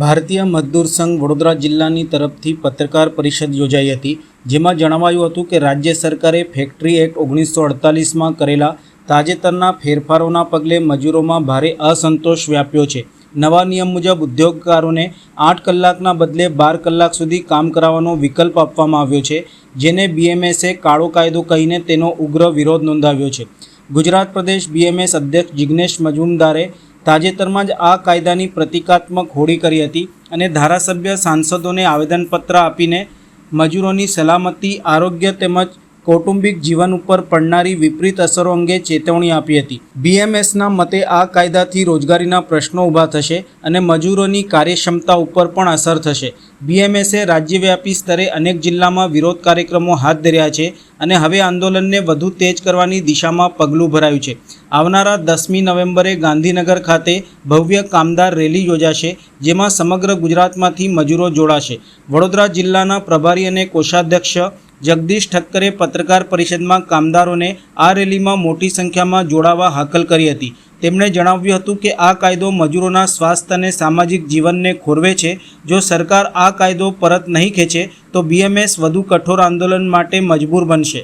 ભારતીય મજદૂર સંઘ વડોદરા જિલ્લાની તરફથી પત્રકાર પરિષદ યોજાઈ હતી, જેમાં જણાવાયું હતું કે રાજ્ય સરકારે ફેક્ટરી એક્ટ ઓગણીસો અડતાલીસમાં કરેલા તાજેતરના ફેરફારોના પગલે મજૂરોમાં ભારે અસંતોષ વ્યાપ્યો છે. નવા નિયમ મુજબ ઉદ્યોગકારોને આઠ કલાકના બદલે બાર કલાક સુધી કામ કરાવવાનો વિકલ્પ આપવામાં આવ્યો છે, જેને બીએમએસે કાળો કાયદો કહીને તેનો ઉગ્ર વિરોધ નોંધાવ્યો છે. ગુજરાત પ્રદેશ બીએમએસ અધ્યક્ષ જિગ્નેશ મજુમદારે તાજેતરમાં જ આ કાયદાની પ્રતિકાત્મક હોળી કરી હતી અને ધારાસભ્ય સાંસદોને આવેદનપત્ર આપીને મજૂરોની સલામતી, આરોગ્ય તેમજ કૌટુંબિક જીવન ઉપર પડનારી વિપરીત અસરો અંગે ચેતવણી આપી હતી. બીએમએસના મતે આ કાયદાથી રોજગારીના પ્રશ્નો ઊભા થશે અને મજૂરોની કાર્યક્ષમતા ઉપર પણ અસર થશે. બીએમએસે રાજ્યવ્યાપી સ્તરે અનેક જિલ્લામાં વિરોધ કાર્યક્રમો હાથ ધર્યા છે અને હવે આંદોલનને વધુ તેજ કરવાની દિશામાં પગલું ભરાયું છે. આવનારા દસમી નવેમ્બરે ગાંધીનગર ખાતે ભવ્ય કામદાર રેલી યોજાશે, જેમાં સમગ્ર ગુજરાતમાંથી મજૂરો જોડાશે. વડોદરા જિલ્લાના પ્રભારી અને કોષાધ્યક્ષ જગદીશ ઠક્કરે પત્રકાર પરિષદમાં કામદારોને આ રેલીમાં મોટી સંખ્યામાં જોડાવા હાકલ કરી હતી. તેમણે જણાવ્યું હતું કે આ કાયદો મજૂરોના સ્વાસ્થ્ય અને સામાજિક જીવનને ખોરવે છે. જો સરકાર આ કાયદો પરત નહીં ખેંચે, તો બીએમએસ વધુ કઠોર આંદોલન માટે મજબૂર બનશે.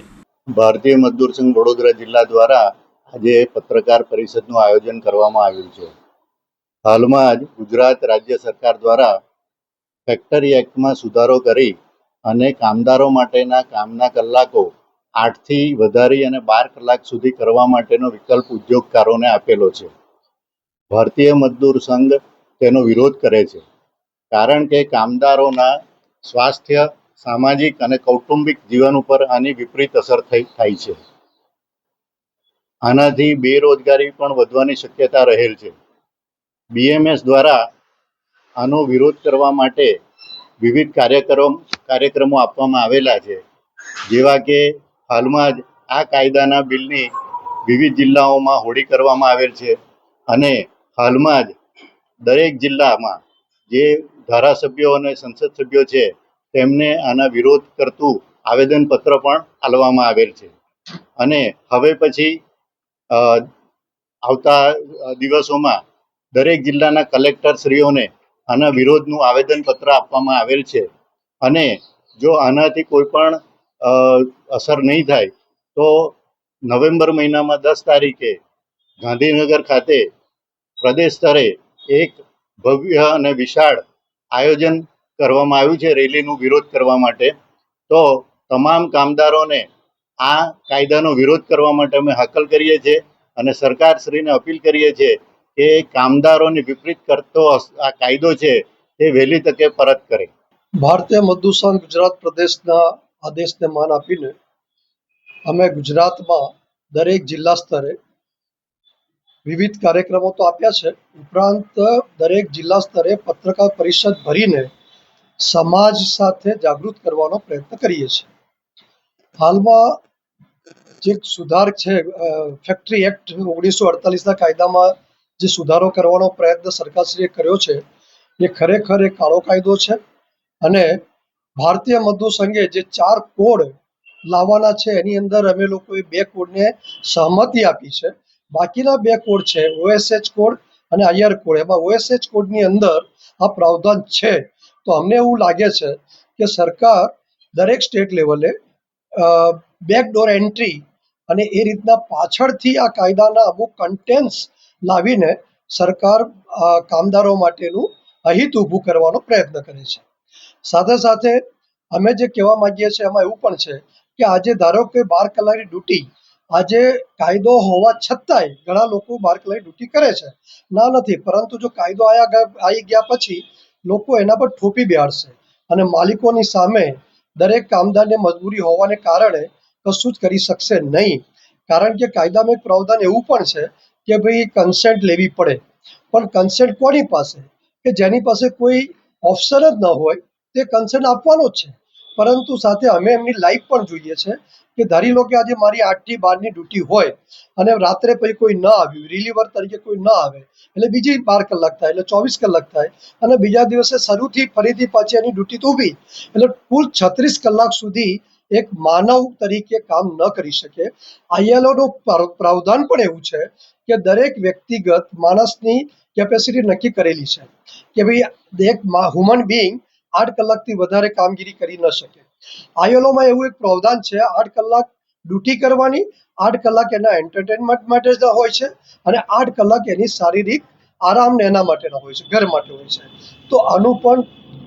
ભારતીય મજદૂર સંઘ વડોદરા જિલ્લા દ્વારા આજે પત્રકાર પરિષદનું આયોજન કરવામાં આવ્યું છે. હાલમાં જ ગુજરાત રાજ્ય સરકાર દ્વારા ફેક્ટરી એક્ટમાં સુધારો કરી અને કામદારો માટેના કામના કલાકો આઠથી વધારી અને બાર કલાક સુધી કરવા માટેનો વિકલ્પ ઉદ્યોગકારોને આપેલો છે. ભારતીય મજદૂર સંઘ તેનો વિરોધ કરે છે. કારણ કે કામદારોના સ્વાસ્થ્ય, સામાજિક અને કૌટુંબિક જીવન ઉપર આની વિપરીત અસર થઈ, થાય છે. આનાથી બેરોજગારી પણ વધવાની શક્યતા રહેલ છે. બીએમએસ દ્વારા આનો વિરોધ કરવા માટે વિવિધ કાર્યક્રમ કાર્યક્રમો આપવામાં આવેલા છે. જેવા કે હાલમાં જ આ કાયદાના બિલની વિવિધ જિલ્લાઓમાં હોળી કરવામાં આવેલ છે અને હાલમાં જ દરેક જિલ્લામાં જે ધારાસભ્યો અને સંસદ સભ્યો છે તેમને આના વિરોધ કરતું આવેદનપત્ર પણ આપવામાં આવેલ છે. અને હવે પછી આવતા દિવસોમાં દરેક જિલ્લાના કલેક્ટરશ્રીઓને આના વિરોધનું આવેદનપત્ર આપવામાં આવેલ છે. અને જો આનાથી કોઈ પણ અસર નહીં થાય, તો નવેમ્બર મહિનામાં દસ તારીખે ગાંધીનગર ખાતે પ્રદેશ સ્તરે એક ભવ્ય અને વિશાળ આયોજન કરવામાં આવ્યું છે રેલીનું વિરોધ કરવા માટે. તો તમામ કામદારોને આ કાયદાનો વિરોધ કરવા માટે અમે હાકલ કરીએ છીએ અને સરકારશ્રીને અપીલ કરીએ છીએ કે કામદારોને વિપરીત કરતો આ કાયદો છે તે વહેલી તકે પરત કરે. ભારતીય મધુસંઘ ગુજરાત પ્રદેશના આદેશને માન આપીને અમે ગુજરાતમાં દરેક જિલ્લા સ્તરે વિવિધ કાર્યક્રમો તો આપ્યા છે. ઉપરાંત દરેક જિલ્લા સ્તરે પત્રકાર પરિષદ ભરીને સમાજ સાથે જાગૃત કરવાનો પ્રયત્ન કરીએ છીએ. હાલમાં જે સુધાર છે ફેક્ટરી એક્ટ ઓગણીસો અડતાલીસના કાયદામાં જે સુધારો કરવાનો પ્રયત્ન સરકારશ્રીએ કર્યો છે, એ ખરેખર એક કાળો કાયદો છે. અને ભારતીય મજદૂર સંઘે જે ચાર કોડ લાવવાના છે, એની અંદર અમે લોકોએ બે કોડને સહમતિ આપી છે. બાકીના બે કોડ છે, ઓએસએચ કોડ અને આઈઆર કોડ. એમાં ઓએસએચ કોડની અંદર આ પ્રાવધાન છે. તો અમને એવું લાગે છે કે સરકાર દરેક સ્ટેટ લેવલે બેકડોર એન્ટ્રી અને એ રીતના પાછળથી આ કાયદાના અમુક કન્ટેન્ટ્સ લાવીને સરકાર કામદારો માટેનું અહિત ઊભું કરવાનો પ્રયત્ન કરે છે. સાથે સાથે અમે જે કહેવા માંગીએ છીએ, એમાં એવું પણ છે કે આજે ધારો કે બાર કલાકની ડ્યુટી આજે કાયદો હોવા છતાંય ઘણા લોકો બાર કલાકની ડ્યુટી કરે છે. ના નથી, પરંતુ જો કાયદો આયા આવી ગયા પછી લોકો એના પર થોપી બેહાડશે અને માલિકોની સામે દરેક કામદારને મજબૂરી હોવાને કારણે કશું જ કરી શકશે નહીં. કારણ કે કાયદામાં એક પ્રાવધાન એવું પણ છે કે ભાઈ કન્સેન્ટ લેવી પડે. પણ કન્સેન્ટ કોની પાસે? કે જેની પાસે કોઈ ઓપ્શન જ ન હોય તે કન્સર્ન આપવાનો જ છે. પરંતુ સાથે અમે એમની લાઈફ પણ જોઈએ છે કે ધારી લો કે આજે મારી આઠથી બારની ડ્યુટી હોય અને રાત્રે પછી કોઈ ન આવ્યું રિલીવર તરીકે કોઈ ન આવે, એટલે બીજી બાર કલાક થાય, એટલે ચોવીસ કલાક થાય, અને બીજા દિવસે શરૂથી ફરીથી પાછી એની ડ્યુટી તો ઊભી, એટલે કુલ છત્રીસ કલાક સુધી એક માનવ તરીકે કામ ન કરી શકે. આઈએલઓનું પ્રાવધાન પણ એવું છે કે દરેક વ્યક્તિગત માણસની કેપેસિટી નક્કી કરેલી છે. કે ભાઈ એક હ્યુમન બિઈંગ આઠ કલાકથી વધારે કામગીરી કરી ન શકે. આઈએલઓમાં એવું એક પ્રાવધાન છે, આઠ કલાક ડ્યુટી કરવાની, આઠ કલાક એના એન્ટરટેનમેન્ટ માટે જ હોય છે અને આઠ કલાક એની શારીરિક આરામ ને એના માટેના હોય છે, ઘર માટે હોય છે. તો આનું પણ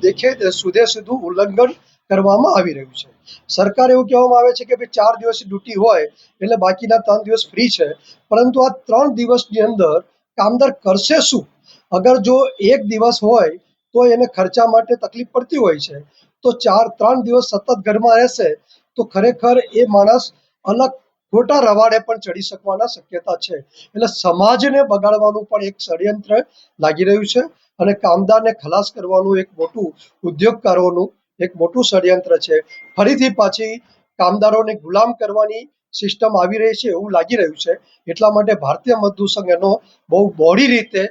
દેખે સુધે સુધું ઉલ્લંઘન કરવામાં આવી રહ્યું છે. સરકાર એવું કહેવામાં આવે છે કે ભાઈ ચાર દિવસ ડ્યુટી હોય એટલે બાકીના ત્રણ દિવસ ફ્રી છે, પરંતુ આ ત્રણ દિવસની અંદર કામદાર કરશે શું? અગર જો એક દિવસ હોય તો એને ખર્ચા માટે તકલીફ પડતી હોય છે. તો ચાર, ત્રણ દિવસ સતત ઘરમાં રહેશે, તો ખરેખર એ માણસ અલગ ખોટા રવાડે પણ ચડી શકવાના શક્યતા છે. એટલે સમાજને બગાડવાનું પણ એક ષડયંત્ર લાગી રહ્યું છે અને કામદારને ખલાસ કરવાનું એક મોટું ઉદ્યોગકારોનું એક મોટું ષડયંત્ર છે. ફરીથી પાછી કામદારોને ગુલામ કરવાની સિસ્ટમ આવી રહી છે એવું લાગી રહ્યું છે. એટલા માટે ભારતીય મજદૂર સંઘ એનો બહુ બોડી રીતે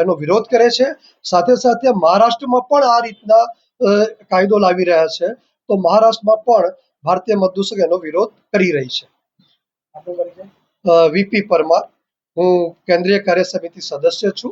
એનો વિરોધ કરે છે. સાથે સાથે મહારાષ્ટ્રમાં પણ આ રીતના કાયદો લાવી રહ્યા છે. તો મહારાષ્ટ્રમાં પણ ભારતીય મજદૂર એનો વિરોધ કરી રહી છે. V P Parmar. હું કેન્દ્રીય કાર્ય સમિતિ સદસ્ય છું.